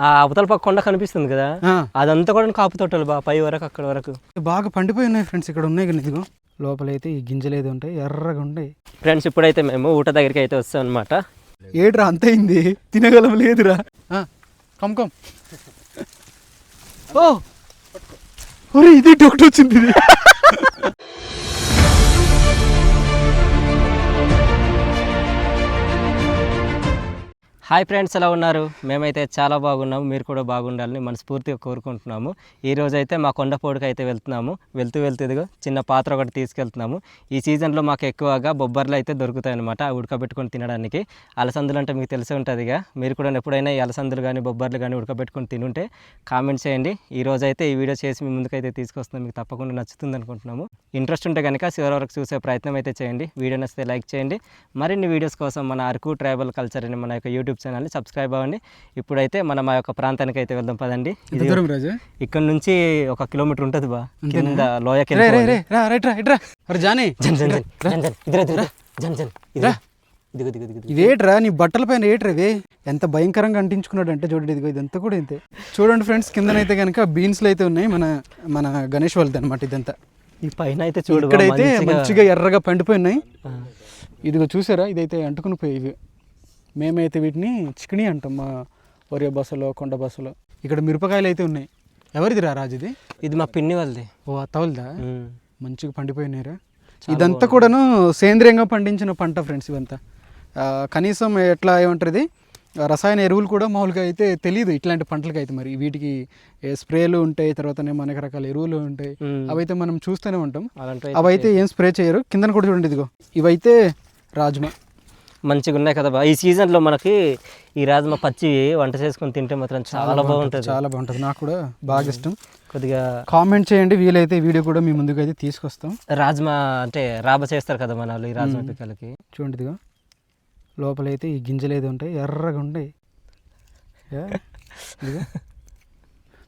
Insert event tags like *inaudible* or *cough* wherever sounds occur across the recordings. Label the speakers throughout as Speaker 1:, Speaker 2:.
Speaker 1: ఆ అవతల పక్క కొండ కనిపిస్తుంది కదా అదంతా కూడా కాపు తోటలు బా పై వరకు అక్కడ వరకు.
Speaker 2: బాగా పండిపోయి ఉన్నాయి ఫ్రెండ్స్ ఇక్కడ ఉన్నాయి కానీ ఇదిగో. లోపలైతే ఈ గింజలు ఏదో ఉంటాయి ఎర్రగా ఉంటాయి.
Speaker 1: ఫ్రెండ్స్ ఇప్పుడైతే మేము ఊట దగ్గరికి అయితే వస్తాం అనమాట
Speaker 2: ఏట్రా అంత అయింది. తినగలం లేదురా. Come come. ఓ! ఇది ఒకటి వచ్చింది
Speaker 1: హాయ్ ఫ్రెండ్స్ ఎలా ఉన్నారు? మేమైతే చాలా బాగున్నాము. మీరు కూడా బాగుండాలని మనస్ఫూర్తిగా కోరుకుంటున్నాము. ఈ రోజైతే అయితే మా కొండపోడుకు అయితే వెళ్తున్నాము. వెళ్తూ వెళ్తూ చిన్న పాత్ర ఒకటి తీసుకెళ్తున్నాము. ఈ సీజన్లో మాకు ఎక్కువగా బొబ్బర్లు అయితే దొరుకుతాయి అనమాట ఉడకబెట్టుకొని తినడానికి. అలసందులు అంటే మీకు తెలిసి ఉంటుందిగా మీరు కూడా ఎప్పుడైనా ఈ అలసందులు కానీ బొబ్బర్లు కానీ ఉడకబెట్టుకొని తినుంటే కామెంట్ చేయండి. ఈ రోజైతే అయితే ఈ వీడియో చేసి మీ ముందుకైతే తీసుకొస్తున్నాం మీకు తప్పకుండా నచ్చుతుంది అనుకుంటున్నాము. ఇంట్రెస్ట్ ఉంటే కనుక చివరి వరకు చూసే ప్రయత్నం అయితే చేయండి. వీడియో నచ్చితే లైక్ చేయండి. మరిన్ని వీడియోస్ కోసం మన అరకు ట్రైబల్ కల్చర్ అని మన యొక్క యూట్యూబ్ ఛానల్ని సబ్స్క్రైబ్ అవ్వండి. ఇప్పుడైతే మనం మా యొక్క ప్రాంతానికి అయితే వెళ్దాం పదండి. ఇది
Speaker 2: దూరం రాజు?
Speaker 1: ఇక్కడ నుంచి ఒక కిలోమీటర్ ఉంటుంది బా. కింద లోయకి
Speaker 2: జానీ.
Speaker 1: జన్ జన్ జన్ జన్ జన్. ఇదిరా ఇదిరా జన్ జన్. ఇదిరా. ఇదిగో దిగు దిగు
Speaker 2: ఇదేట్రా? నీ బట్టల పైన ఏట్రా ఇవి? ఎంత భయంకరంగా అంటించుకున్నాడు అంటే చూడండి ఇదిగో ఇదంతా కూడా ఇంతే. చూడండి ఫ్రెండ్స్ కిందనైతే కనుక బీన్స్లు అయితే ఉన్నాయి. మన మన గణేష్ వాళ్ళది అనమాట ఇదంతా.
Speaker 1: ఈ పైన అయితే చూడు
Speaker 2: ఇక్కడైతే
Speaker 1: మంచిగా-
Speaker 2: ఎర్రగా పండిపోయి ఉన్నాయి.
Speaker 1: ఆ.
Speaker 2: ఇదిగో చూసారా? ఇదైతే అంటుకుని పోయి ఇవి. మేమైతే వీటిని చికినీ అంటాం మా ఒరే బస్సులో కొండ బస్సులో. ఇక్కడ మిరపకాయలు అయితే ఉన్నాయి. ఎవరిది రా రాజు ఇది?
Speaker 1: ఇది మా పిన్ని వాళ్ళది.
Speaker 2: ఓ తవలదా?
Speaker 1: ఉమ్.
Speaker 2: మంచిగా పండిపోయినారా ఇదంతా కూడాను సేంద్రియంగా పండించిన పంట ఫ్రెండ్స్ ఇవంతా. కనీసం ఎట్లా ఏమంటారు రసాయన ఎరువులు కూడా మామూలుగా అయితే తెలియదు ఇట్లాంటి పంటలకి అయితే మరి. వీటికి స్ప్రేలు ఉంటాయి తర్వాతనేమో అనేక రకాల ఎరువులు ఉంటాయి. అవైతే మనం చూస్తూనే ఉంటాం. అవైతే ఏం స్ప్రే చేయరు. కిందన కూడా చూడండి ఇదిగో. ఇవైతే రాజ్మా.
Speaker 1: మంచిగా ఉన్నాయి కదా ఈ సీజన్లో మనకి ఈ రాజమా పచ్చి వంట చేసుకొని తింటే మాత్రం చాలా బాగుంటుంది
Speaker 2: చాలా బాగుంటుంది. నాకు కూడా బాగా ఇష్టం.
Speaker 1: కొద్దిగా
Speaker 2: కామెంట్ చేయండి వీలైతే వీడియో కూడా మీ ముందుకు అయితే తీసుకొస్తాం.
Speaker 1: రాజ్మా అంటే రాబ చేస్తారు కదా మన వాళ్ళు ఈ రాజ్మా పిక్కలకి.
Speaker 2: చూడండి ఇదిగో. లోపలైతే ఈ గింజలు ఏదో ఉంటాయి ఎర్రగా ఉంటాయి.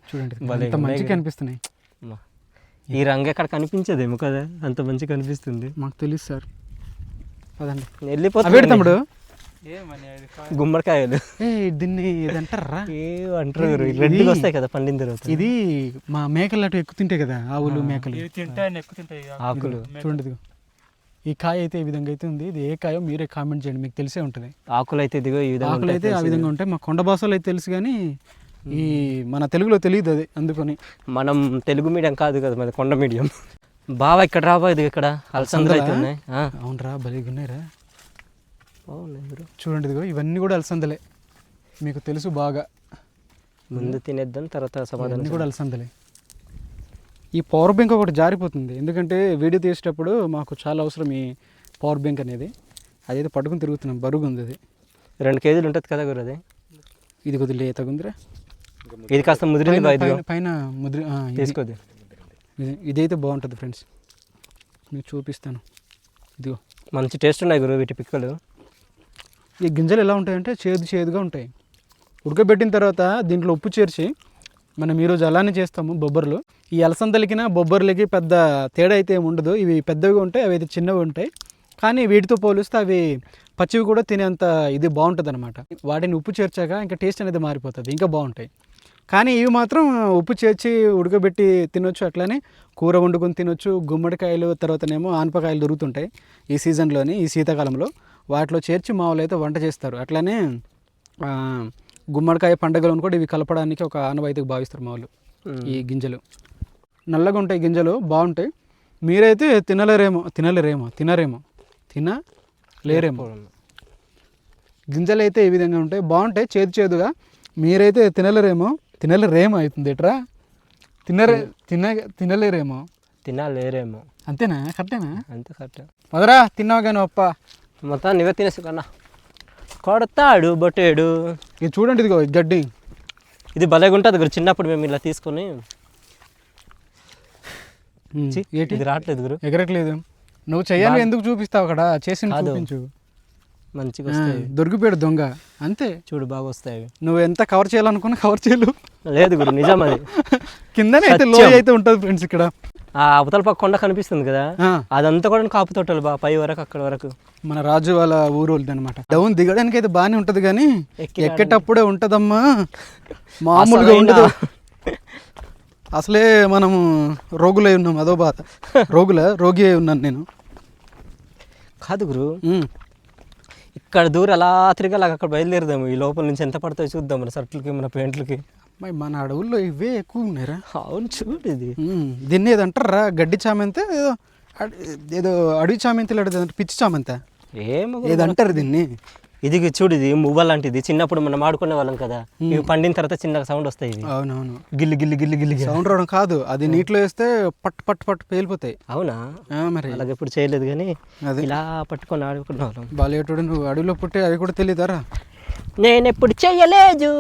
Speaker 2: చూడండి ఎంత మంచిగా. కనిపిస్తున్నాయి.
Speaker 1: ఈ రంగు ఎక్కడ కనిపించదేమో కదా అంత మంచిగా కనిపిస్తుంది.
Speaker 2: మాకు తెలుసు సార్.
Speaker 1: వెళ్ళిపోతుంది
Speaker 2: అవేడు తమ్ముడు
Speaker 1: గుమ్మడికాయలు
Speaker 2: దీన్ని ఏదంటారా?
Speaker 1: ఏ అంటారు రెడ్డిగా వస్తాయి కదా పండిన తర్వాత.
Speaker 2: ఇది మా మేకలు అటు ఎక్కుతుంటాయి కదా ఆవులు మేకలు.
Speaker 1: ఆకులు.
Speaker 2: చూడండి ఇదిగో. ఈ కాయ అయితే ఈ విధంగా అయితే ఉంది. ఇది ఏ కాయో మీరే కామెంట్ చేయండి. మీకు తెలిసే ఉంటుంది.
Speaker 1: ఆకులు అయితే ఇదిగో ఈ విధంగా
Speaker 2: ఆకులు అయితే ఆ విధంగా ఉంటాయి. మా కొండ భాషలో అయితే తెలుసు కానీ ఈ మన తెలుగులో తెలియదు అది అందుకని.
Speaker 1: మనం తెలుగు మీడియం కాదు కదా మరి కొండ మీడియం. బావా ఇక్కడ రాబా ఇది ఇక్కడ. అలసందలు అయితే ఉన్నాయి.
Speaker 2: అవునరా భలేగా ఉన్నాయిరా.
Speaker 1: బాగున్నాయి.
Speaker 2: చూడండి ఇదిగో ఇవన్నీ కూడా అలసందలే. మీకు తెలుసు బాగా.
Speaker 1: ముందు తినేద్దాం తర్వాత సమాధానం
Speaker 2: కూడా అలసందలే. ఈ పవర్ బ్యాంక్ ఒకటి జారిపోతుంది. ఎందుకంటే వీడియో తీసేటప్పుడు మాకు చాలా అవసరం ఈ పవర్ బ్యాంక్ అనేది. అదైతే పట్టుకుని తిరుగుతున్నాం. బరువుగా ఉంది అది.
Speaker 1: రెండు కేజీలు ఉంటుంది కదా గురు అది?
Speaker 2: ఇది కొద్దిగా లేతగుందిరా.
Speaker 1: ఇది కాస్త ముదిరింది
Speaker 2: పైన ముద్ర
Speaker 1: తీసుకోది
Speaker 2: ఇదైతే బాగుంటుంది ఫ్రెండ్స్ మీకు చూపిస్తాను. ఇదిగో.
Speaker 1: మంచి టేస్ట్ ఉన్నాయి గురు వీటి పిక్కలు.
Speaker 2: ఈ గింజలు ఎలా ఉంటాయంటే చేదు చేదుగా ఉంటాయి. ఉడకబెట్టిన తర్వాత దీంట్లో ఉప్పు చేర్చి మనం ఈరోజు అలానే చేస్తాము బొబ్బర్లు. ఈ అలసందలకిన బొబ్బర్లకి పెద్ద తేడా అయితే ఏమి ఉండదు. ఇవి పెద్దవిగా ఉంటాయి అవి అయితే చిన్నవి ఉంటాయి. కానీ వీటితో పోలిస్తే అవి పచ్చివి కూడా తినేంత ఇది బాగుంటుంది అనమాట వాటిని ఉప్పు చేర్చాక ఇంకా టేస్ట్ అనేది మారిపోతుంది ఇంకా బాగుంటాయి. కానీ ఇవి మాత్రం ఉప్పు చేర్చి ఉడకబెట్టి తినొచ్చు అట్లానే. కూర వండుకొని తినొచ్చు. గుమ్మడికాయలు తర్వాతనేమో ఆనపకాయలు దొరుకుతుంటాయి ఈ సీజన్లోని ఈ శీతాకాలంలో. వాటిలో చేర్చి మామూలు అయితే వంట చేస్తారు. అట్లానే గుమ్మడికాయ పండుగలను కూడా ఇవి కలపడానికి ఒక ఆనవాయితీగా భావిస్తారు మామూలు ఈ గింజలు. నల్లగా ఉంటాయి గింజలు బాగుంటాయి మీరైతే తినలేరేమో తినలేరేమో తినరేమో తిన లేరేమో గింజలు అయితే ఈ విధంగా ఉంటాయి. బాగుంటాయి చేదు చేదుగా. మీరైతే తినలేరేమో తినలేరేమో అవుతుంది ఎట్రా? తినరే తిన తినలేరేమో
Speaker 1: తినాలేరేమో
Speaker 2: అంతేనా? కరెక్టేనా?
Speaker 1: అంతే కరెక్ట్.
Speaker 2: వదరా తిన్నావు కానీ ఒప్ప
Speaker 1: మొత్తం నువ్వే తినేసి కన్నా. కొడతాడు బొట్టేడు
Speaker 2: ఇది చూడండి ఇదిగో గడ్డి.
Speaker 1: ఇది భలేగా ఉంటుంది గురు చిన్నప్పుడు మేము ఇలా తీసుకొని. ఇది రావట్లేదు గురు.
Speaker 2: ఎగరట్లేదు. నువ్వు చెయ్యాలి ఎందుకు చూపిస్తావు అక్కడ? చేసి. చూపించు.
Speaker 1: మంచిగా వస్తాయి
Speaker 2: దొరికిపోయాడు దొంగ. అంతే.
Speaker 1: చూడు బాగా వస్తాయి.
Speaker 2: నువ్వు ఎంత కవర్ చేయాలనుకున్నా కవర్ చేయలేవు.
Speaker 1: లేదు గురు నిజం అది.
Speaker 2: కిందనే అయితే. లోయ అయితే ఉంటుంది ఫ్రెండ్స్ ఇక్కడ.
Speaker 1: ఆ అవతల పక్క కొండ కనిపిస్తుంది కదా అదంతా కూడా కాపు తోటలు బా పై వరకు అక్కడ వరకు.
Speaker 2: మన రాజు వాళ్ళ ఊరు అనమాట డౌన్ దిగడానికి అయితే బాగానే ఉంటది కానీ
Speaker 1: ఎక్కి
Speaker 2: ఎక్కేటప్పుడే ఉంటదమ్మా. *laughs* మామూలుగా ఉండదు. అసలే మనము రోగులై ఉన్నాం అదో బాధ. *laughs* రోగుల? రోగి అయి ఉన్నాను నేను.
Speaker 1: కాదు గురు. ఇక్కడ దూరం అలా తిరగాలి అక్కడ బయలుదేరదాము. ఈ లోపల నుంచి ఎంత పడతాయో చూద్దాం మన షర్ట్లకి మన ప్యాంట్లకి.
Speaker 2: అమ్మాయి మన అడవుల్లో ఇవే ఎక్కువ ఉన్నాయిరా.
Speaker 1: అవును చూడు ఇది.
Speaker 2: దీన్ని ఏదో అంటారా గడ్డి చామంతి? ఏదో ఏదో అడవి చామంతి లేకపోతే పిచ్చి చామంతి?
Speaker 1: ఏమో
Speaker 2: ఏదో అంటారు దీన్ని?
Speaker 1: ఇది చూడు ఇది మువ్వ లాంటిది. చిన్నప్పుడు మనం ఆడుకునే వాళ్ళం కదా. ఇవి పండిన తర్వాత చిన్నగా సౌండ్ వస్తాయి
Speaker 2: అవునవును.
Speaker 1: గిల్లి గిల్లి గిల్లి గిల్లి.
Speaker 2: సౌండ్ రావడం కాదు. అది నీటిలో వేస్తే పట్ పట్ పట్ పేలిపోతాయి.
Speaker 1: అవునా?
Speaker 2: మరి.
Speaker 1: అలాగే ఎప్పుడు చేయలేదు కానీ
Speaker 2: అదే.
Speaker 1: ఇలా పట్టుకొని ఆడుకునే వాళ్ళం.
Speaker 2: బాలేటోడు నువ్వు అడవిలో పుట్టి అవి కూడా తెలియదారా
Speaker 1: నేను ఎప్పుడు చెయ్యలేదు.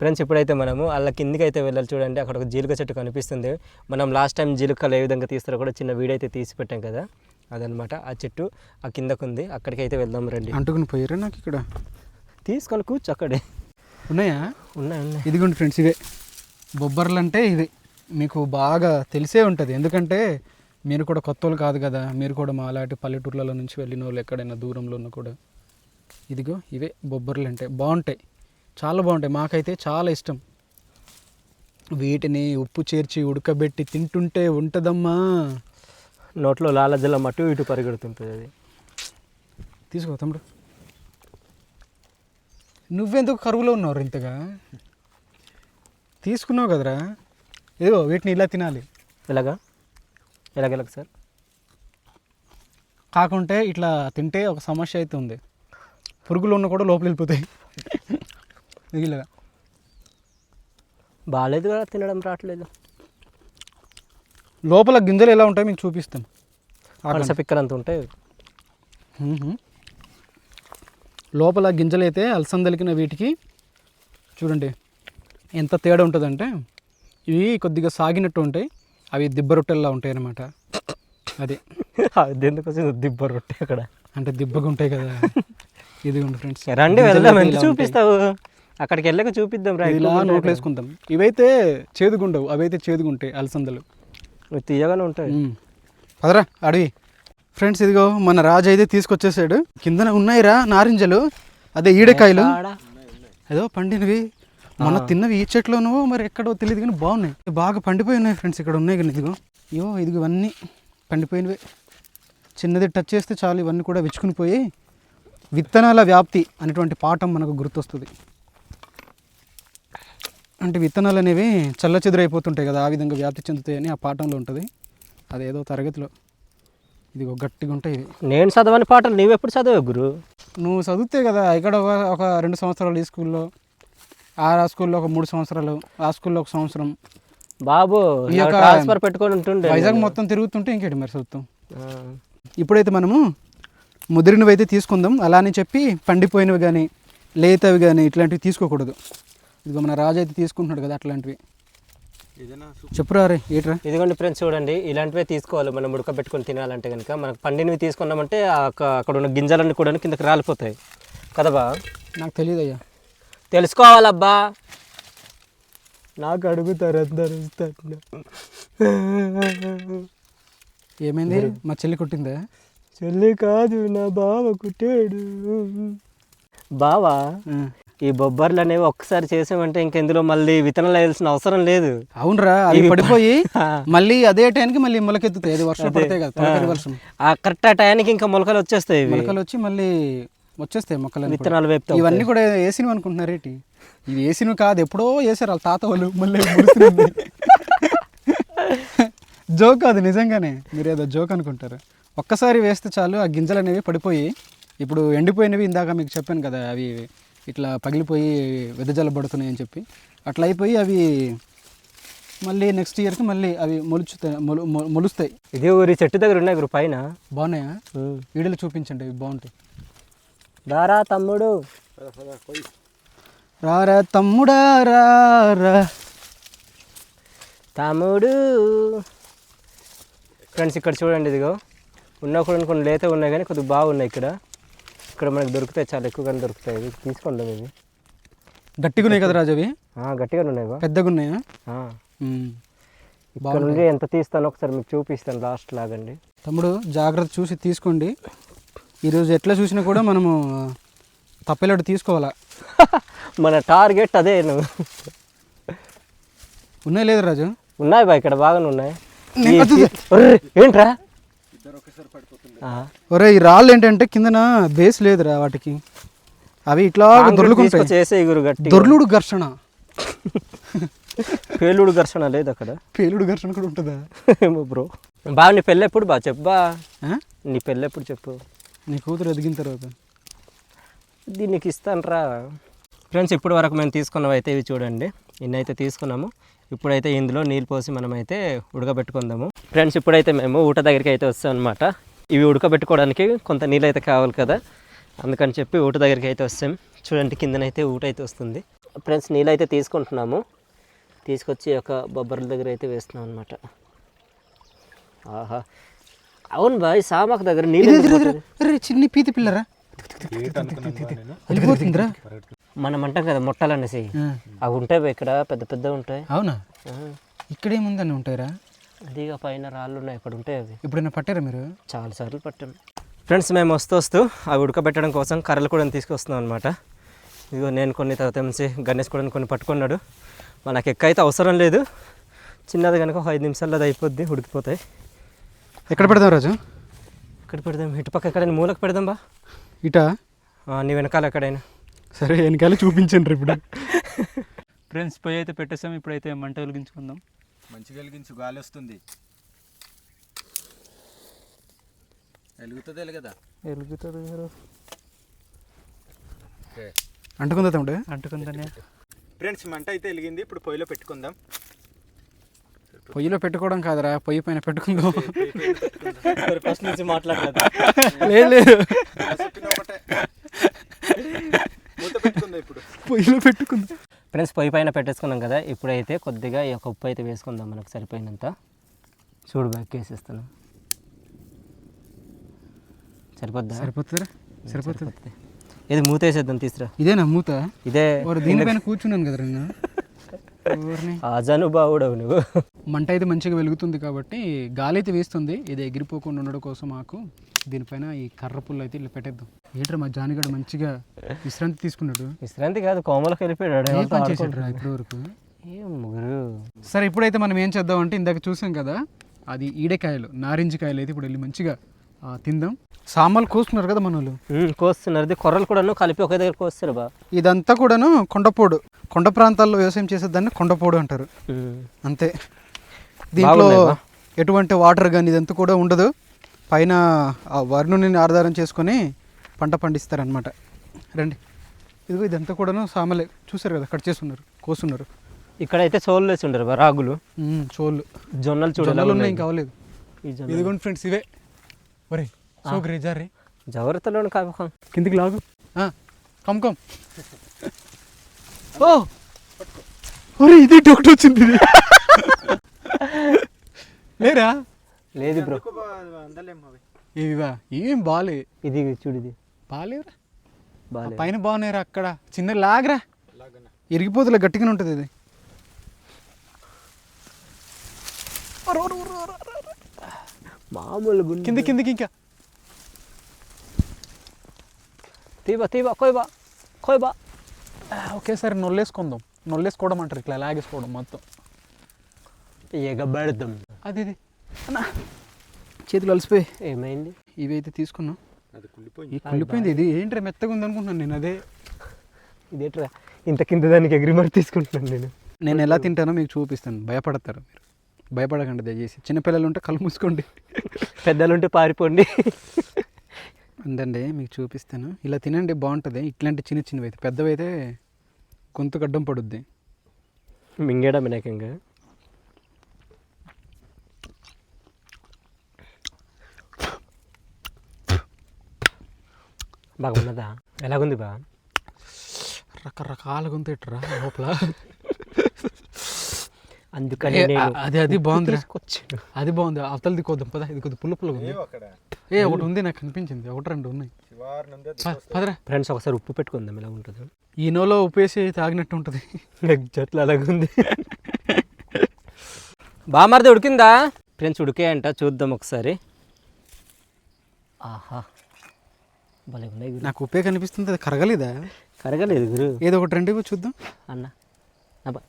Speaker 1: ఫ్రెండ్స్ ఇప్పుడైతే మనము అలా కిందికి అయితే వెళ్ళాలి చూడండి అక్కడ ఒక జీలుక చెట్టు కనిపిస్తుంది. మనం లాస్ట్ టైం జీలుకలు ఏ విధంగా తీస్తారో కూడా చిన్న వీడియో అయితే తీసి పెట్టాం కదా. అదనమాట. ఆ చెట్టు ఆ కిందకు ఉంది అక్కడికి అయితే వెళ్దాం రండి.
Speaker 2: అంటుకుని పోయారా నాకు ఇక్కడ?
Speaker 1: తీసుకొని కూర్చో అక్కడే.
Speaker 2: ఉన్నాయా?
Speaker 1: ఉన్నాయి ఉన్నాయి.
Speaker 2: ఇదిగోండి ఫ్రెండ్స్ ఇవే. బొబ్బర్లు అంటే ఇవి. మీకు బాగా తెలిసే ఉంటుంది. ఎందుకంటే మీరు కూడా కొత్త వాళ్ళు కాదు కదా. మీరు కూడా మా అలాంటి పల్లెటూర్లలో నుంచి వెళ్ళిన వాళ్ళు ఎక్కడైనా దూరంలో ఉన్న కూడా. ఇదిగో ఇవే బొబ్బర్లు అంటే బాగుంటాయి. చాలా బాగుంటాయి. మాకైతే చాలా ఇష్టం. వీటిని ఉప్పు చేర్చి ఉడకబెట్టి తింటుంటే ఉంటుందమ్మా.
Speaker 1: నోట్లో లాలజలం అటు ఇటు పరిగెడుతుంటుంది అది.
Speaker 2: తీసుకో తమ్ముడు. నువ్వెందుకు కరువులో ఉన్నావు ఇంతగా? తీసుకున్నావు కదరా? ఏదో వీటిని ఇలా తినాలి.
Speaker 1: ఎలాగా? ఎలాగెలాగ సార్?
Speaker 2: కాకుంటే ఇట్లా తింటే ఒక సమస్య అయితే ఉంది. పురుగులు ఉన్న కూడా లోపల వెళ్ళిపోతాయి. *laughs* ఇలాగా
Speaker 1: బాగాలేదు కదా తినడం రావట్లేదు.
Speaker 2: లోపల గింజలు ఎలా ఉంటాయో మీకు చూపిస్తాం
Speaker 1: పనస పిక్కలంత ఉంటాయి.
Speaker 2: మ్మ్. లోపల గింజలు అయితే అలసందలికిన వీటికి చూడండి ఎంత తేడా ఉంటుందంటే ఇవి కొద్దిగా సాగినట్టు ఉంటాయి. అవి దిబ్బ రొట్టెల్లా ఉంటాయి అన్నమాట *laughs* అది
Speaker 1: దేనికోసం దిబ్బ రొట్టె అక్కడ.
Speaker 2: అంటే దిబ్బగా ఉంటాయి కదా. *laughs* ఇదిగోండి ఫ్రెండ్స్.
Speaker 1: రండి వెళ్దాం చూపిస్తావు? అక్కడికి వెళ్ళక చూపిద్దాం రా
Speaker 2: ఇలా నోట్లు వేసుకుంటాం ఇవైతే చేదుగుండవు అవైతే చేదుగుంటాయి అలసందలు.
Speaker 1: తీయగానే ఉంటాయి.
Speaker 2: పదరా అడవి. ఫ్రెండ్స్ ఇదిగో మన రాజు అయితే తీసుకొచ్చేసాడు. కిందన ఉన్నాయిరా నారింజలు అదే ఈడకాయలు.
Speaker 1: ఆడ.
Speaker 2: ఏదో పండినవి. మొన్న తిన్నవి ఈ చెట్లోనో మరి ఎక్కడో తెలియదు కానీ బాగున్నాయి. బాగా పండిపోయి ఉన్నాయి ఫ్రెండ్స్ ఇక్కడ ఉన్నాయి కానీ ఇదిగో. ఇవో ఇదిగో ఇవన్నీ పండిపోయినవి. చిన్నది టచ్ చేస్తే చాలు ఇవన్నీ కూడా విచ్చుకుని పోయి విత్తనాల వ్యాప్తి అనేటువంటి పాఠం మనకు గుర్తొస్తుంది. అంటే విత్తనాలు అనేవి చల్ల చెదురైపోతుంటాయి కదా ఆ విధంగా వ్యాప్తి చెందుతాయని ఆ పాఠంలో ఉంటుంది. అదేదో తరగతిలో. ఇదిగో గట్టిగా ఉంటాయి
Speaker 1: నేను చదవని పాటలు నీవెప్పుడు చదివావు గురు?
Speaker 2: నువ్వు చదివితే కదా ఇక్కడ ఒక ఒక రెండు సంవత్సరాలు ఈ స్కూల్లో ఆ స్కూల్లో ఒక మూడు సంవత్సరాలు ఆ స్కూల్లో ఒక సంవత్సరం.
Speaker 1: బాబు ట్రాన్స్ఫర్ పెట్టుకొని ఉంటుండే
Speaker 2: వైజాగ్ మొత్తం తిరుగుతుంటే ఇంకేంటి మరి చదువుతాం. ఇప్పుడైతే మనము ముదిరినవి అయితే తీసుకుందాం. అలానే చెప్పి పండిపోయినవి కానీ లేతవి కానీ ఇట్లాంటివి తీసుకోకూడదు. ఇదిగో మన రాజు అయితే తీసుకుంటున్నాడు కదా అట్లాంటివి. చెప్పురా రే ఏట్రా?
Speaker 1: ఇదిగోండి ఫ్రెండ్స్ చూడండి ఇలాంటివే తీసుకోవాలి. మనం ఉడకబెట్టుకొని తినాలంటే కనుక మనకు పండినవి తీసుకున్నామంటే అక్క- అక్కడ ఉన్న గింజలన్నీ కూడా కిందకి రాలిపోతాయి. కదా బా?
Speaker 2: నాకు తెలియదు అయ్యా
Speaker 1: తెలుసుకోవాలబ్బా. నాకు అడుగుతారు అందరు.
Speaker 2: ఏమైంది? మా చెల్లి కొట్టిందా?
Speaker 1: చెల్లి కాదు నా బావ కుట్టాడు. బావా. ఈ బొబ్బర్లు అనేవి ఒక్కసారి చేసామంటే ఇంకెందులో మళ్ళీ విత్తనాలు వేయాల్సిన అవసరం లేదు.
Speaker 2: అవునరా అవి పడిపోయి. *laughs* మళ్ళీ అదే టైంకి మళ్ళీ మొలకెత్తుతాయి. అది వర్షం పడతాయి కదా వర్షం.
Speaker 1: ఆ కరెక్ట్ ఆ టయానికి ఇంకా మొలకలు వచ్చేస్తాయి
Speaker 2: మొలకలు వచ్చి మళ్ళీ వచ్చేస్తాయి మొక్కలు
Speaker 1: విత్తనాలు వేపుతావు
Speaker 2: ఇవన్నీ కూడా వేసినవి అనుకుంటున్నారేటి ఇవి వేసినవి కాదు ఎప్పుడో వేసారు వాళ్ళ తాత వాళ్ళు మళ్ళీ. *laughs* జోక్ అది నిజంగానే. మీరు ఏదో జోక్ అనుకుంటారు. ఒక్కసారి వేస్తే చాలు ఆ గింజలు అనేవి పడిపోయి ఇప్పుడు ఎండిపోయినవి ఇందాక మీకు చెప్పాను కదా అవి ఇట్లా పగిలిపోయి వెదజల్ల పడుతున్నాయి అని చెప్పి. అట్లా అయిపోయి అవి మళ్ళీ నెక్స్ట్ ఇయర్కి మళ్ళీ అవి మొలుచుతాయి మొలు మొలుస్తాయి.
Speaker 1: ఇది ఊరి చెట్టు దగ్గర ఉన్నాయి గురు పైన?
Speaker 2: బాగున్నాయా. వీడియోలో చూపించండి ఇవి బాగుంటాయి.
Speaker 1: దారా తమ్ముడు.
Speaker 2: రారా తమ్ముడా రారా
Speaker 1: తమ్ముడు. ఫ్రెండ్స్ ఇక్కడ చూడండి ఇదిగో. ఉన్న కూడా కొన్ని లేత ఉన్నాయి కానీ కొద్దిగా బాగున్నాయి ఇక్కడ. ఇక్కడ మనకు దొరుకుతాయి చాలా ఎక్కువగానే దొరుకుతాయి. ఇవి తీసుకోండి ఇవి
Speaker 2: గట్టిగా ఉన్నాయి కదా రాజు అవి?
Speaker 1: ఆ, గట్టిగానే ఉన్నాయి బా
Speaker 2: పెద్దగా ఉన్నాయా.
Speaker 1: ఇక్కడ నుండి ఎంత తీస్తానో ఒకసారి మీకు చూపిస్తాను లాస్ట్ లాగండి.
Speaker 2: తమ్ముడు జాగ్రత్త చూసి తీసుకోండి. ఈరోజు ఎట్లా చూసినా కూడా మనము తప్పేలాడు తీసుకోవాలా? *laughs*
Speaker 1: మన టార్గెట్ అదే నువ్వు.
Speaker 2: ఉన్నాయి లేదు రాజు?
Speaker 1: ఉన్నాయి బా ఇక్కడ బాగానే ఉన్నాయి. ఏంట్రా?
Speaker 2: ఒరే ఈ రాళ్ళు ఏంటంటే కిందన బేస్ లేదురా వాటికి. అవి ఇట్లా దొర్లుకుంటాయి.
Speaker 1: ఎగురు గట్టి
Speaker 2: దొర్లుడు ఘర్షణ.
Speaker 1: పేలుడు ఘర్షణ లేదు అక్కడ.
Speaker 2: పేలుడు ఘర్షణ కూడా ఉంటుందా?
Speaker 1: ఏమో బ్రో. బాగా నీ పెళ్ళి ఎప్పుడు? బా చెప్పు? నీ పెళ్ళి ఎప్పుడు చెప్పు.
Speaker 2: నీ కూతురు ఎదిగిన తర్వాత.
Speaker 1: దీనికి ఇస్తానరా. ఫ్రెండ్స్ ఇప్పటి వరకు మేము తీసుకున్నవి అయితే ఇవి చూడండి. ఇన్ని అయితే తీసుకున్నాము. ఇప్పుడైతే ఇందులో నీళ్ళు పోసి మనమైతే ఉడకబెట్టుకుందాము. ఫ్రెండ్స్ ఇప్పుడైతే మేము ఊట దగ్గరికి అయితే వస్తాం అనమాట ఇవి ఉడకబెట్టుకోవడానికి కొంత నీళ్ళు అయితే కావాలి కదా. అందుకని చెప్పి ఊట దగ్గరికి అయితే వస్తాం. చూడండి కిందనైతే ఊట అయితే వస్తుంది. ఫ్రెండ్స్ నీళ్ళు అయితే తీసుకుంటున్నాము. తీసుకొచ్చి ఒక బొబ్బర్ల దగ్గర అయితే వేస్తున్నాం అనమాట ఆహా. అవును బాయ్ సామాక్ దగ్గర నీళ్ళు
Speaker 2: చిన్ని పీతి పిల్లరా? వెళ్ళిపోతుందిరా
Speaker 1: మనం అంటాం కదా మొట్టలు అనేసి. అవి ఉంటాయి ఇక్కడ పెద్ద పెద్ద ఉంటాయి.
Speaker 2: అవునా? ఇక్కడేముందని ఉంటాయిరా?
Speaker 1: అదిగా పైన రాళ్ళు ఉన్నాయి అక్కడ ఉంటాయి అవి.
Speaker 2: ఎప్పుడైనా పట్టారా మీరు?
Speaker 1: చాలా సార్లు పట్టాం ఫ్రెండ్స్ మేము వస్తూ వస్తూ అవి ఉడకబెట్టడం కోసం కర్రలు కూడా తీసుకొస్తున్నాం అనమాట ఇదిగో నేను కొన్ని తర్వాత ఎంచి గణేష్ కూడా కొన్ని పట్టుకున్నాడు. మనకి ఎక్క అయితే అవసరం లేదు చిన్నది కనుక ఒక ఐదు నిమిషాల్లో అది అయిపోద్ది ఉడికిపోతాయి.
Speaker 2: ఎక్కడ పెడదాం రాజు?
Speaker 1: ఇక్కడ పెడదాం? ఇటు పక్క ఎక్కడైనా మూలకు పెడదాం బా.
Speaker 2: ఇటా?
Speaker 1: నీ వెనకాల ఎక్కడైనా.
Speaker 2: సరే వెనకాల చూపించండి ఇప్పుడు.
Speaker 3: ఫ్రెండ్స్ పొయ్యి అయితే పెట్టేసాం ఇప్పుడైతే మంట వెలిగించుకుందాం.
Speaker 4: మంచి వెలిగించు గాలి వస్తుంది. వెలుగుతుంది కదా ఓకే.
Speaker 2: అంటుకుందా తమ్ముడు?
Speaker 3: అంటుకుందనే
Speaker 4: ఫ్రెండ్స్ మంట అయితే వెలిగింది ఇప్పుడు పొయ్యిలో పెట్టుకుందాం.
Speaker 2: పొయ్యిలో పెట్టుకోవడం కాదురా పొయ్యి పైన పెట్టుకుందాం.
Speaker 1: ఫస్ట్ నుంచి మాట్లాడలేదు
Speaker 2: లేదు
Speaker 4: ఇప్పుడు?
Speaker 2: పొయ్యిలో పెట్టుకుందాం?
Speaker 1: ఫ్రెండ్స్ పొయ్యి పైన పెట్టేసుకున్నాం కదా ఇప్పుడైతే కొద్దిగా ఈ యొక్క ఉప్పు అయితే వేసుకుందాం మనకు సరిపోయినంత. చూడు బ్యాక్ వేసేస్తాను సరిపోద్దా?
Speaker 2: సరిపోతుంది.
Speaker 1: సరిపోతుంది. ఇది మూత వేసేద్దాం తీసురా.
Speaker 2: ఇదేనా మూత?
Speaker 1: ఇదే
Speaker 2: దీనిపైన కూర్చున్నాను కదా.
Speaker 1: అజనుభావుడవు *laughs* నువ్వు.
Speaker 2: మంట అయితే మంచిగా వెలుగుతుంది కాబట్టి గాలి అయితే వేస్తుంది. ఇది ఎగిరిపోకుండా ఉండడం కోసం మాకు దీనిపైన ఈ కర్ర పుల్ల అయితే ఇలా పెట్టేద్దాం. ఏంట్రా మా జానిగడ మంచిగా విశ్రాంతి తీసుకున్నాడు?
Speaker 1: విశ్రాంతి కాదు కోమలకు వెళ్ళిపోయాడు.
Speaker 2: ఏ పని చేసాడు
Speaker 1: ఆడుకుంటున్నాడు.
Speaker 2: ఇప్పటి వరకు? సరే ఇప్పుడైతే మనం ఏం చేద్దాం అంటే ఇందాక చూసాం కదా అది ఈడకాయలు నారింజ కాయలు అయితే ఇప్పుడు వెళ్ళి మంచిగా తిందాం. సామాన్లు కోసుకున్నారు కదా మన వాళ్ళు
Speaker 1: ఉమ్, కోస్తున్నారు. ఇది కొర్రలు కూడాను కలిపి ఒకే దగ్గర కోస్తారు బా.
Speaker 2: ఇదంతా కూడాను కొండపోడు. కొండ ప్రాంతాల్లో వ్యవసాయం చేసేదాన్ని కొండపోడు అంటారు. అంతే. దీంట్లో. ఎటువంటి వాటర్ కానీ ఇదంతా కూడా ఉండదు. పైన ఆ వరుణుని ఆధారం చేసుకొని పంట పండిస్తారనమాట రండి. ఇదిగో ఇదంతా కూడాను సామలే. చూసారు కదా కట్ చేస్తున్నారు కోస్తున్నారు
Speaker 1: ఇక్కడైతే సోలు వేసి ఉండరు రాగులు.
Speaker 2: చోళ్ళు
Speaker 1: జొన్నలు చూడాలి
Speaker 2: జొన్నలు ఉన్నాయి ఇంకా అవ్వలేదు. ఇదిగోండి ఫ్రెండ్స్ ఇవే. ఒరే సోకరి జారే.
Speaker 1: జవరతలోని కాపకం.
Speaker 2: కిందికి లాగు. Come come. ఓ! ఒరే ఇది ఒకటి వచ్చింది లేరా?
Speaker 1: లేదు బ్రో.
Speaker 2: ఇవివా ఏం బాలే.
Speaker 1: ఇది చూడు ఇది.
Speaker 2: బాలేవురా?
Speaker 1: బాగా
Speaker 2: పైన బాగున్నాయిరా అక్కడ. చిన్న లాగరా. ఇరిగిపోతులే గట్టిగానే ఉంటుంది ఇది.
Speaker 1: మామూలు గుండె.
Speaker 2: కింద కిందకి ఇంకా.
Speaker 1: తీబా తీబా కోయబా కోయబా
Speaker 2: ఆ, ఒకేసారి నొల్లేసుకుందాం. నొల్లేసుకోవడం అంటారు ఇట్లా లాగేసుకోవడం మొత్తం.
Speaker 1: ఎగబడదాం
Speaker 2: అది ఇది అన్నా. చేతులు అలసిపోయి.
Speaker 1: ఏమైంది?
Speaker 2: ఇవైతే తీసుకున్నాం.
Speaker 4: అది
Speaker 2: కుళ్ళిపోయింది. ఇది ఏంట్రా? మెత్తగా ఉంది అనుకుంటున్నాను నేను అదే.
Speaker 1: ఇదేట్రా? ఇంత కింద దానికి ఎగిరి మరి తీసుకుంటున్నాను నేను.
Speaker 2: నేను ఎలా తింటానో మీకు చూపిస్తాను. భయపడతారు మీరు. భయపడకండి దయచేసి. చిన్నపిల్లలు ఉంటే కళ్ళు మూసుకోండి.
Speaker 1: పెద్దలుంటే పారిపోండి.
Speaker 2: అందండి మీకు చూపిస్తాను. ఇలా తినండి బాగుంటుంది. ఇట్లాంటి చిన్న చిన్నవి అయితే పెద్దవి అయితే గొంతు గడ్డం పడుద్ది.
Speaker 1: మింగేయడం వినాకంగా బాగున్నదా? ఎలాగుంది బా?
Speaker 2: రకరకాల గొంతు ఇట్రా లోపల
Speaker 1: అందుకని
Speaker 2: అది అది బాగుందిరా.
Speaker 1: తీసుకొచ్చాను.
Speaker 2: అది బాగుంది. అవతల దిక్కొద్దాం పదా. ఇది కొద్ది పుల్ల పుల్లగా ఉంది. ఏ ఒకటి ఉంది నాకు కనిపించింది ఒకటి రెండు ఉన్నాయి. పదరా.
Speaker 1: ఫ్రెండ్స్ ఒకసారి ఉప్పు పెట్టుకుందాం ఎలా ఉంటుంది.
Speaker 2: ఈనోలో ఉప్పేసి తాగినట్టు ఉంటుంది.
Speaker 1: చెట్లు అలాగుంది. బామర్ది ఉడికిందా? ఫ్రెండ్స్ ఉడికాయంట చూద్దాం ఒకసారి. ఆహా. భలే ఉన్నాయి గురు.
Speaker 2: నాకు ఉప్పే కనిపిస్తుంది అది కరగలేదా?
Speaker 1: కరగలేదు గురు.
Speaker 2: ఏదో ఒకటి రండి చూద్దాం.
Speaker 1: అన్న అబ్బా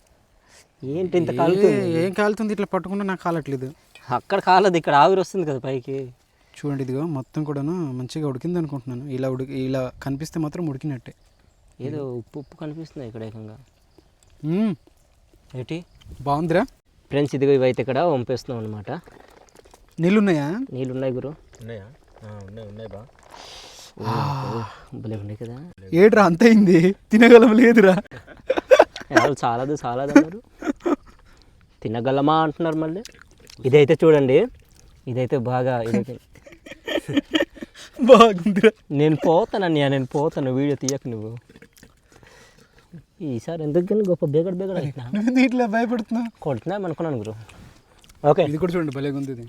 Speaker 1: ఏంటి ఇంత కాలుతుంది?
Speaker 2: ఏ- కాలుతుంది? ఇట్లా పట్టుకుంటే నాకు కాలట్లేదు.
Speaker 1: అక్కడ కాలదు ఇక్కడ ఆవిరి వస్తుంది కదా పైకి.
Speaker 2: చూడండి ఇదిగో మొత్తం కూడాను మంచిగా ఉడికింది అనుకుంటున్నాను. ఇలా ఉడికి ఇలా కనిపిస్తే మాత్రం ఉడికినట్టే.
Speaker 1: ఏదో ఉప్పు ఉప్పు కనిపిస్తుంది ఇక్కడ ఏకంగా. ఏంటి?
Speaker 2: బాగుందిరా.
Speaker 1: ఫ్రెండ్స్ ఇదిగో ఇవైతే ఇక్కడ వంపేస్తున్నాం అనమాట
Speaker 2: నీళ్ళు ఉన్నాయా
Speaker 1: నీళ్ళు ఉన్నాయి? గురు
Speaker 4: ఉన్నాయా ఉన్నాయి ఉన్నాయి బా.
Speaker 1: కదా.
Speaker 2: ఏడ్రా అంత అయింది తినగలం లేదురా.
Speaker 1: చాలదు చాలదు అన్నారు. తినగలమా అంటున్నారు మళ్ళీ. ఇదైతే చూడండి. ఇదైతే బాగా ఇదైతే.
Speaker 2: బాగుందిరా.
Speaker 1: నేను పోతాను అన్నయ్య నేను పోతాను. వీడియో తీయకు నువ్వు. ఈసారి ఎందుకు గొప్ప బేగడ బేగడ
Speaker 2: ఇట్లా భయపడుతున్నావు?
Speaker 1: కొడుతున్నా అనుకున్నాను గురు. ఓకే.
Speaker 2: ఇది కూడా చూడండి భలేగా ఉంది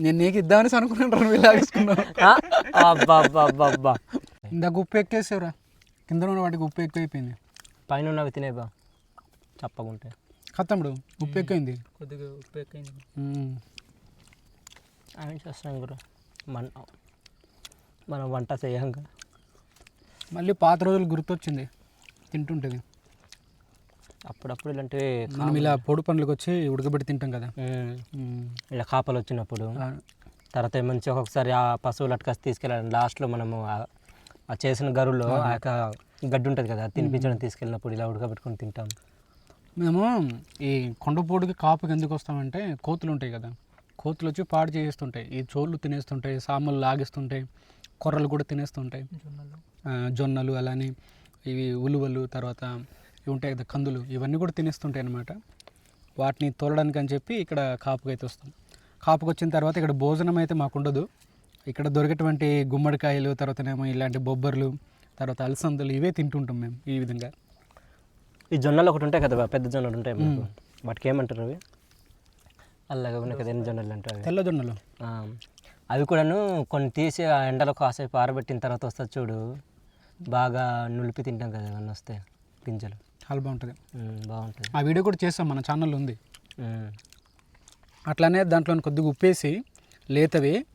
Speaker 2: నేను నీకు ఇద్దామని అనుకున్నాను రా, నువ్వు ఇలా వేసుకున్నావు.
Speaker 1: ఆ, అబ్బా అబ్బా అబ్బా అబ్బా
Speaker 2: ఇందాక ఉప్పు ఎక్కేసావురా. కింద ఉన్న వాటికి ఉప్పు ఎక్కువైపోయింది.
Speaker 1: పైన ఉన్నవి తినేబా చప్పగుంటే
Speaker 2: కత్తమ్ముడు ఉప్పు ఎక్కువైంది.
Speaker 3: కొద్దిగా ఉప్పు ఎక్కువైంది.
Speaker 1: ఆయన చేస్తున్నాం గురు మన మనం వంట చేయంగా.
Speaker 2: మళ్ళీ పాత రోజులు గుర్తొచ్చింది. తింటుంటుంది.
Speaker 1: అప్పుడప్పుడు ఇలాంటివి
Speaker 2: మనం ఇలా పొడి పండ్లకు వచ్చి ఉడకబెట్టి తింటాం కదా.
Speaker 1: ఇలా కాపలు వచ్చినప్పుడు తర్వాత మంచి ఒక్కొక్కసారి ఆ పశువులు అటుకసి తీసుకెళ్ళాలి. లాస్ట్లో మనము ఆ- చేసిన గరుల్లో ఆ యొక్క గడ్డి ఉంటుంది కదా తినిపించడం తీసుకెళ్ళినప్పుడు ఇలా ఉడకబెట్టుకొని తింటాం.
Speaker 2: మేము ఈ కొండపోటుకి కాపుకి ఎందుకు వస్తామంటే కోతులు ఉంటాయి కదా. కోతులు వచ్చి పాడు చేస్తుంటాయి ఈ చోళ్ళు తినేస్తుంటాయి సామలు లాగిస్తుంటాయి కొర్రలు కూడా తినేస్తుంటాయి. జొన్నలు అలానే ఇవి ఉలువలు తర్వాత ఇవి ఉంటాయి కదా కందులు. ఇవన్నీ కూడా తినేస్తుంటాయి అన్నమాట. వాటిని తోలడానికి అని చెప్పి ఇక్కడ కాపుకి అయితే వస్తాం. కాపుకి వచ్చిన తర్వాత ఇక్కడ భోజనం అయితే మాకు ఉండదు. ఇక్కడ దొరికేటువంటి గుమ్మడికాయలు తర్వాతనేమో ఇలాంటి బొబ్బర్లు తర్వాత అలసందలు ఇవే తింటుంటాం మేము ఈ విధంగా.
Speaker 1: ఈ జొన్నలు ఒకటి ఉంటాయి కదా పెద్ద జొన్నలు ఉంటాయి వాటికి ఏమంటారు అవి? అల్లగా ఉన్నాయి కదా ఎన్ని జొన్నలు అంటే అవి?
Speaker 2: తెల్ల జొన్నలు.
Speaker 1: అవి కూడాను కొన్ని తీసి ఆ ఎండలో కాసేపు ఆరబెట్టిన తర్వాత వస్తుంది చూడు. బాగా నులిపి తింటాం కదా అవన్నీ వస్తే గింజలు.
Speaker 2: చాలా బాగుంటుంది.
Speaker 1: బాగుంటుంది.
Speaker 2: ఆ వీడియో కూడా చేస్తాం మన ఛానల్లో ఉంది. అట్లానే దాంట్లో కొద్దిగా ఉప్పేసి లేతవి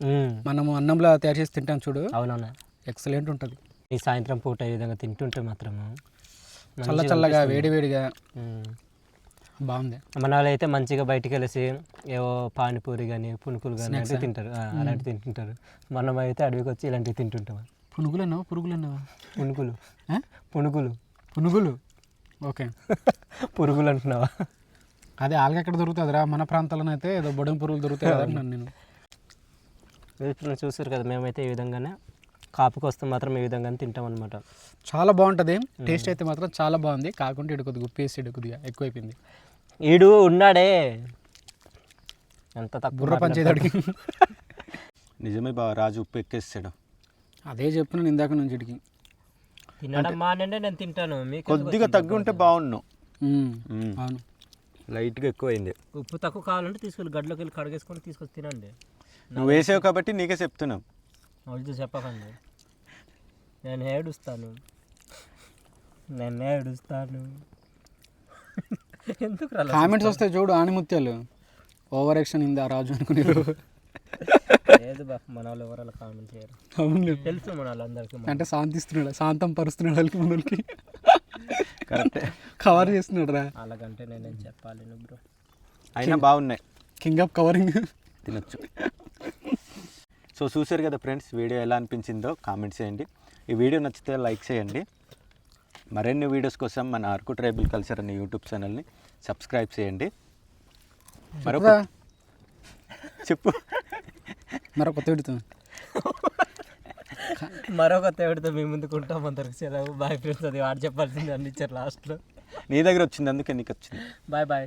Speaker 2: మనము అన్నంలో తయారు చేసి తింటాం చూడు.
Speaker 1: అవునవునా?
Speaker 2: ఎక్సలెంట్ ఉంటుంది.
Speaker 1: ఈ సాయంత్రం పూట ఈ విధంగా తింటుంటే మాత్రము
Speaker 2: చల్ల చల్లగా వేడి వేడిగా. బాగుంది.
Speaker 1: మన వాళ్ళు అయితే మంచిగా బయటికి వెళ్ళేసి ఏవో పానీపూరి కానీ పునుకులు కానీ తింటారు. అలాంటివి తింటుంటారు. మనం అయితే అడవికి వచ్చి ఇలాంటివి తింటుంటాం.
Speaker 2: పునుగులు అన్నావా పురుగులు అన్నావా
Speaker 1: పునుకులు.
Speaker 2: ఆ?
Speaker 1: పునుకులు.
Speaker 2: పునుగులు ఓకే. *laughs*
Speaker 1: పురుగులు అంటున్నావా?
Speaker 2: అదే ఆల్గా ఎక్కడ దొరుకుతుందిరా? మన ప్రాంతాల్లో అయితే ఏదో బొడం పురుగులు దొరుకుతాయి కదా అంటున్నాను నేను.
Speaker 1: ఇప్పుడు చూసారు కదా మేమైతే ఈ విధంగానే కాపుకి వస్తే మాత్రం ఈ విధంగానే తింటాం అనమాట
Speaker 2: చాలా బాగుంటుంది. టేస్ట్ అయితే మాత్రం చాలా బాగుంది. కొద్దిగా ఉప్పేసి ఇటు కొద్దిగా ఎక్కువైపోయింది.
Speaker 1: ఈడు ఉన్నాడే. ఎంత తక్కువ
Speaker 2: బుర్ర పంచేదాడికి *laughs*
Speaker 4: నిజమే బా రాజు ఉప్పు ఎక్కేస్తాడు.
Speaker 2: అదే చెప్తున్నాను ఇందాక నుంచి ఇటుకి
Speaker 1: తినడం నేను తింటాను. మీకు
Speaker 4: కొద్దిగా తగ్గి ఉంటే బాగున్నావు
Speaker 2: అవును.
Speaker 4: లైట్గా ఎక్కువైంది.
Speaker 1: ఉప్పు తక్కువ కావాలంటే తీసుకెళ్ళి గడ్డలోకి వెళ్ళి కడిగేసుకొని తీసుకొచ్చి తినండి.
Speaker 4: నువ్వు వేసావు కాబట్టి నీకే చెప్తున్నావు
Speaker 1: అవుతుంది చెప్పకండి. నేను ఏడుస్తాను. నేను ఏడుస్తాను. ఎందుకు
Speaker 2: కామెంట్స్ వస్తాయి చూడు ఆనిముత్యాలు. ఓవర్ యాక్షన్ ఇందా రాజు అనుకునే *laughs*
Speaker 1: లేదు బా మన వాళ్ళు ఎవరు అలా కామెంట్ చేయరు.
Speaker 2: అవును
Speaker 1: తెలుసు మన వాళ్ళందరికీ
Speaker 2: అంటే శాంతిస్తున్నాడు శాంతం పరుస్తున్నాడు వాళ్ళకి మనకి
Speaker 4: కరెక్టే
Speaker 2: కవర్ చేస్తున్నాడు రా.
Speaker 1: అలాగంటే నేనేం చెప్పాలి నువ్వు బ్రో
Speaker 4: అయినా బాగున్నాయి.
Speaker 2: కింగ్ ఆఫ్ కవరింగ్
Speaker 4: తినొచ్చు. సో చూసారు కదా ఫ్రెండ్స్ వీడియో ఎలా అనిపించిందో కామెంట్ చేయండి. ఈ వీడియో నచ్చితే లైక్ చేయండి. మరిన్ని వీడియోస్ కోసం మన అరకు ట్రైబల్ కల్చర్ అనే యూట్యూబ్ ఛానల్ని సబ్స్క్రైబ్ చేయండి. మరొక చెప్పు.
Speaker 2: మరొక కొత్త *laughs*
Speaker 1: మరొక తేడితో మీ ముందుకు ఉంటాం అందరికి సెలవు బాయ్ ఫ్రెండ్స్ అది వాడు చెప్పాల్సింది అన్ని ఇచ్చారు లాస్ట్లో
Speaker 4: నీ దగ్గర వచ్చింది అందుకే నీకు వచ్చింది.
Speaker 1: Bye bye